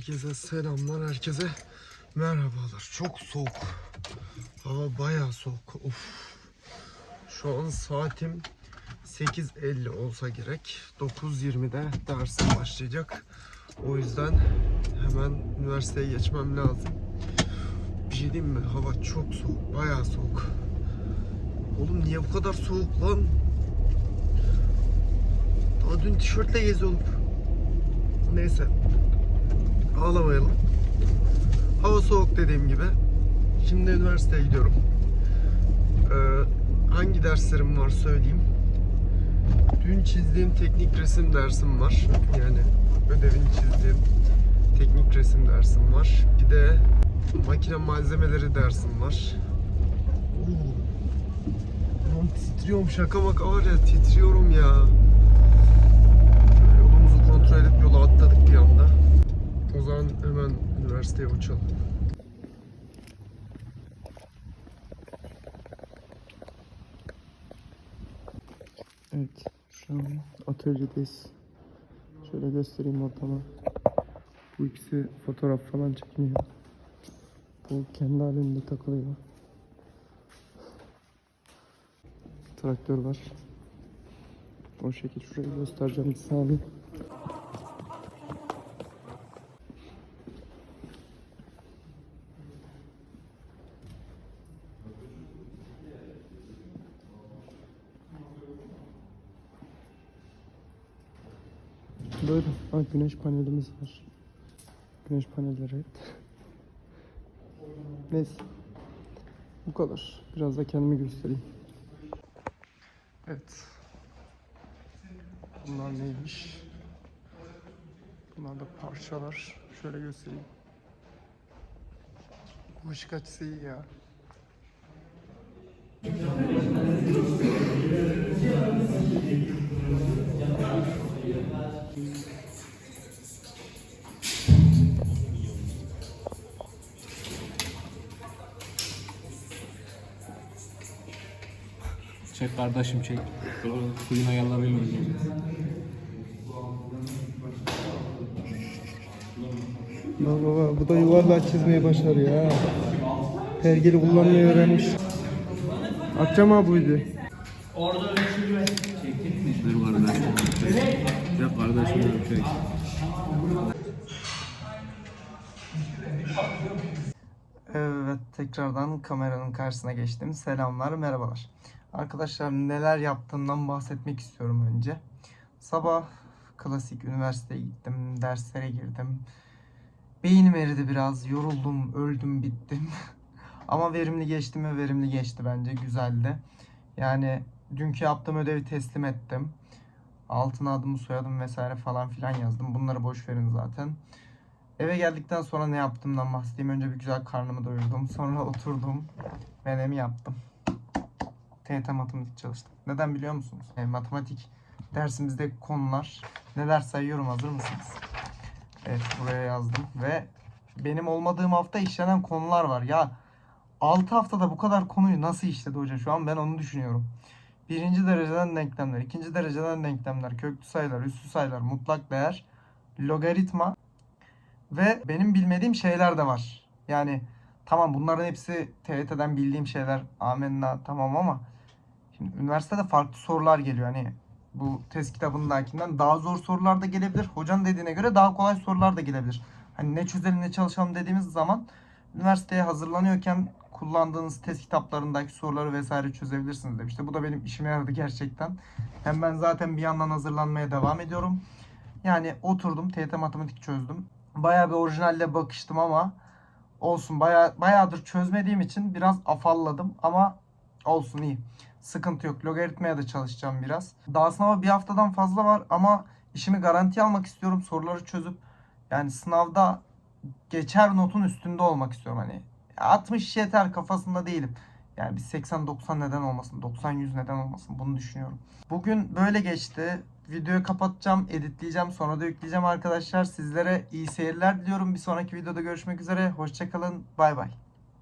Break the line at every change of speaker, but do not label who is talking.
Herkese selamlar, herkese merhabalar. Çok soğuk. Hava bayağı soğuk. Of. Şu an saatim 8.50 olsa gerek. 9.20'de dersim başlayacak. O yüzden hemen üniversiteye geçmem lazım. Bir şey diyeyim mi? Hava çok soğuk, bayağı soğuk. Oğlum niye bu kadar soğuk lan? Daha dün tişörtle geziyorduk. Neyse. Ağlamayalım. Hava soğuk dediğim gibi. Şimdi üniversiteye gidiyorum. Ee, hangi derslerim var söyleyeyim. Dün çizdiğim teknik resim dersim var. Yani ödevini çizdiğim teknik resim dersim var. Bir de makine malzemeleri dersim var. Lan titriyorum şaka maka var ya titriyorum ya. Yolumuzu kontrol edip yola atladık bir anda. O zaman hemen üniversiteye uçalım. Evet, şu an atölyedeyiz. Şöyle göstereyim ortamı. Bu ikisi fotoğraf falan çekiniyor. Bu kendi halinde takılıyor. Traktör var. O şekil şurayı göstereceğim bir saniye. Böyle. Ha, güneş panelimiz var. Güneş panelleri. Neyse. Bu kadar. Biraz da kendimi göstereyim. Evet. Bunlar neymiş? Bunlar da parçalar. Şöyle göstereyim. Bu ışık açısı iyi ya.
Çek kardeşim çek. Suyun ayarlarıyla oynayacağız.
Baba baba bu da yuvarlak çizmeyi başarıyor ha. Pergeli kullanmayı öğrenmiş. Atacağım abi bu videoyu.
Ver kardeşim. Çek kardeşim çek.
Evet tekrardan kameranın karşısına geçtim. Selamlar merhabalar. Arkadaşlar neler yaptığımdan bahsetmek istiyorum önce. Sabah klasik üniversiteye gittim. Derslere girdim. Beynim eridi biraz. Yoruldum, öldüm, bittim. Ama verimli geçti mi? Verimli geçti bence. Güzeldi. Yani dünkü yaptığım ödevi teslim ettim. Altına adımı soyadım vesaire falan filan yazdım. Bunları boş verin zaten. Eve geldikten sonra ne yaptığımdan bahsedeyim. Önce bir güzel karnımı doyurdum. Sonra oturdum. Menemi yaptım. TYT matematik çalıştım. Neden biliyor musunuz? E, matematik dersimizde konular. Neler sayıyorum hazır mısınız? Evet buraya yazdım. Ve benim olmadığım hafta işlenen konular var. Ya 6 haftada bu kadar konuyu nasıl işledi hoca? Şu an ben onu düşünüyorum. Birinci dereceden denklemler, ikinci dereceden denklemler, köklü sayılar, üssü sayılar, mutlak değer, logaritma, ve benim bilmediğim şeyler de var. Yani tamam bunların hepsi TYT'den bildiğim şeyler. Amenna tamam ama şimdi üniversitede farklı sorular geliyor. Hani bu test kitabındakinden daha zor sorular da gelebilir. Hocanın dediğine göre daha kolay sorular da gelebilir. Hani ne çözelim ne çalışalım dediğimiz zaman üniversiteye hazırlanıyorken kullandığınız test kitaplarındaki soruları vesaire çözebilirsiniz demişti. Bu da benim işime yaradı gerçekten. Hem ben zaten bir yandan hazırlanmaya devam ediyorum. Yani oturdum TYT matematik çözdüm. Bayağı bir orijinalle bakıştım ama olsun. Bayağı, bayağıdır çözmediğim için biraz afalladım ama olsun iyi. Sıkıntı yok. Logaritmaya da çalışacağım biraz. Daha sınava bir haftadan fazla var ama işimi garantiye almak istiyorum. Soruları çözüp yani sınavda geçer notun üstünde olmak istiyorum. Hani 60 yeter kafasında değilim. Yani bir 80-90 neden olmasın, 90-100 neden olmasın bunu düşünüyorum. Bugün böyle geçti. Videoyu kapatacağım, editleyeceğim, sonra da yükleyeceğim arkadaşlar. Sizlere iyi seyirler diliyorum. Bir sonraki videoda görüşmek üzere. Hoşçakalın, bay bay.